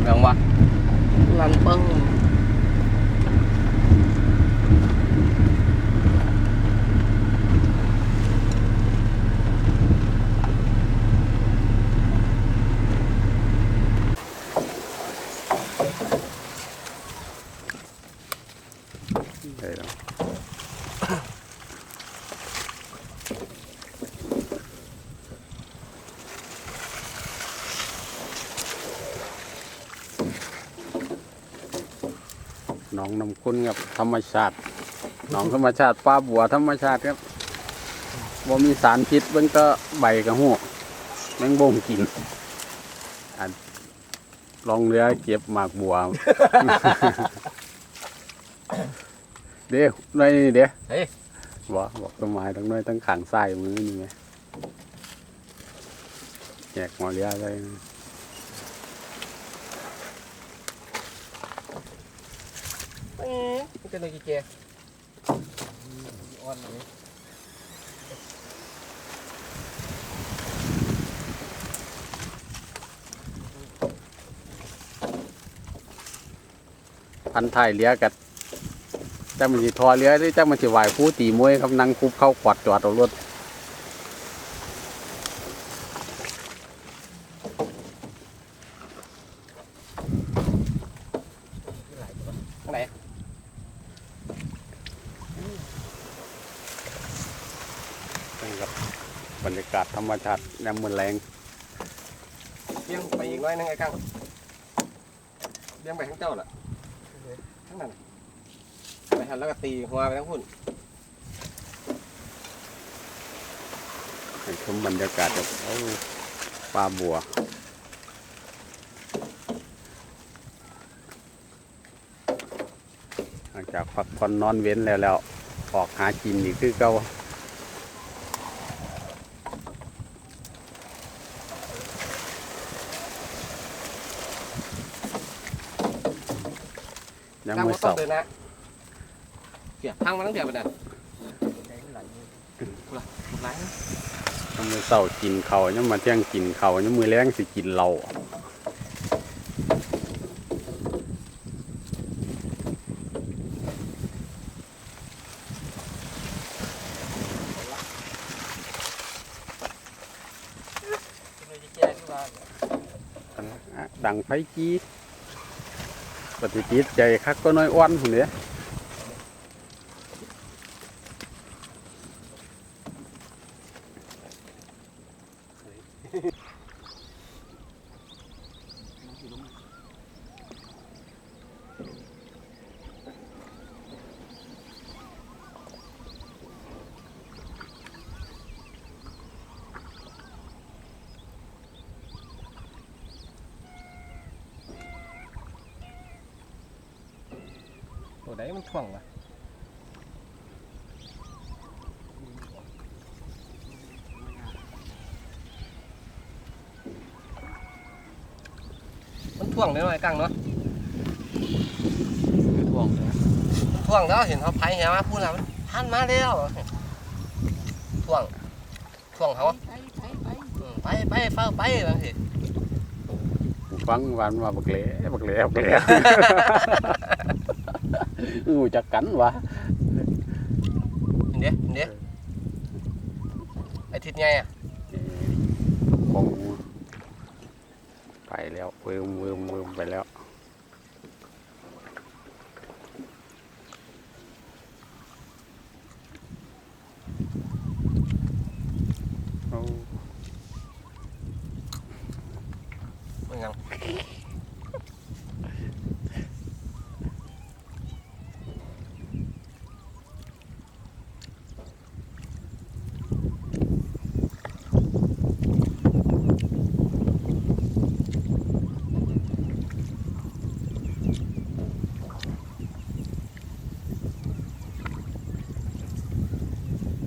บยังวะลันเปิ้งได้แล้ว ห น้องน้ำคุณครับธรรมชาติหนองธรรมชาติปลาบัวธรรมชาติครับบ่มีสารพิษเบิ่งก็ใบกระหูแมงบ่งกินอันลองเรือเก็บหมากบัว เดี๋ยวหน่อยนี่เดี๋ยวเฮ้ย บอกบอกต้นไม้ทั้งหน้อยทั้งขางซ้ายมือนี่ไงแจกหมอเรือเลย เอ๊ะมั นเป็นอะไรกี่เจอ่อนเลยพันท้ายเรือกัดจ้ามันสิทอเรือหรือจ้ามันสิไหวผู้ตีมวยครับนั่งคุบเข้าขวัดจอดเอารถไหนครับบ รรยากาศธรรมชาติยามมือแรงเลี้ยงไปอีกน้อยนึงไอ้กังเลี้ยงไปทั้งเจ้าล่ะทั้งนั้นไปหันแล้วก็ตีหัวไปทั้งพุ่นชมบรรยากาศแบบโอ้ปลาบัวหลังจากพักผ่อนนอนเว้นแล้วแล้วออกหากินนี่คือเก่า ยังกังมือบ่ต้อเสางเดินนะเปียกพังมาทั้งเปียกไปนั่นกูละหมดไรนะยังมือเสากินเขาวยังมาเที่ยงกินเขาวยังมือแรงสิกินเราดังไฟจี ปฏิจิตใจคักก็น้อยอ้วนคนเนี้ย ไหนมันถ่วงวะมันถ่วงเลยเนาะไอ้กังเนาะท่วงเลยถ่วงแล้วเห็นเขาไผ่เหี้ยมาพูดแล้วมันพันมาแล้วถ่วงถ่วงเขาอืมไปไปเฝ้าไปบางทีฟังวันว่าบักเหล่บักเหล่บักเหล่ อู้จักกันวะเดี๋ยวเดี๋ยวไอ้ทิศไงอะของไปแล้วเวิมเวิมเวิมไปแล้วโอ้มันยัง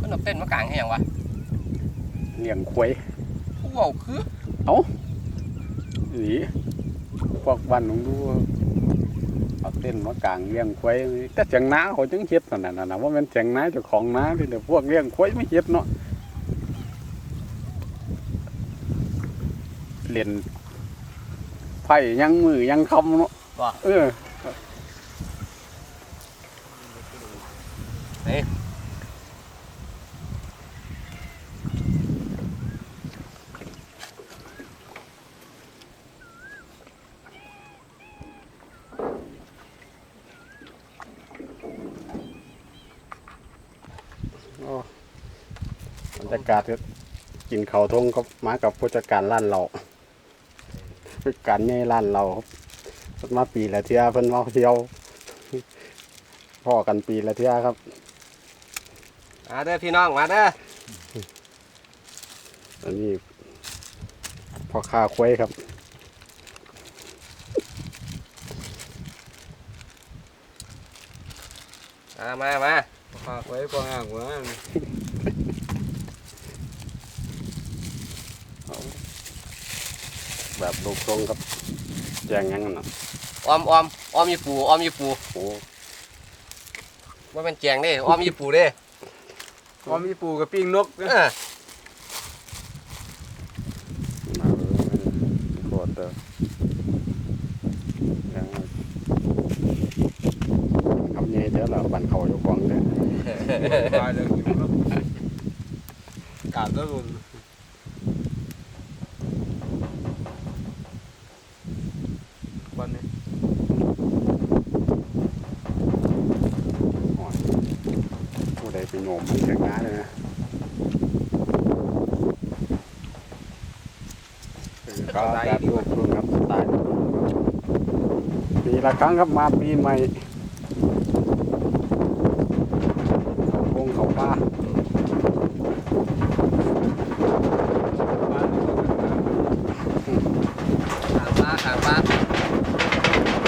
มันเอาเต้นมา กลางให้ยังวะเลี้ยงควายผู้เว่าคือหนีพวกบ้านของดูเอาเต้นมากลางเลี้ยงควายแต่เจียงน้าเขาจังเฮ็ดนั่นน่ะนะว่ามันเจียงน้าเจ้าของน้าที่เดี๋ยวพวกเลี้ยงควายไม่เฮ็ดเนาะเล่นไผ่ยังมือยังคำเนาะว่าเออ โอ้บรรยากาศก็กินเขาวทงก็มากับผู้จัดการร้านเราผู้จัดการใหญ่ร้านเราครับเพิ่นมาปีละเที่ยเพิ่นมาเที่ยวพ่อกันปีละเที่ยครับมาเด้อพี่น้องมาเด้ออันนี้พ่อค้าควายครับ มามามาฝากไว้ก่อนอ่างหัวแบบลูกทรงครับแจงยังกันนะออมออมออมยี่ปูออมยี่ปูโอ้ว่าเป็นแจงเด้ออมยี่ปูเด้พอมีปูกับปิ้งนกเออ มาเลยโคตรเด้อยังไงคำ นี้เจ้าเราบันเขาอยู่กวางเด้อตายเลยกินนกกาดแล้วลุนวันนี้โอ้ยผู้ใดไปโหนมมันเชียงน้าเลยนะคือก็แบบลูกทุ่งครับสไตล์ลูกทุ่งครับปีละครั้งครับมาปีใหม่ 好。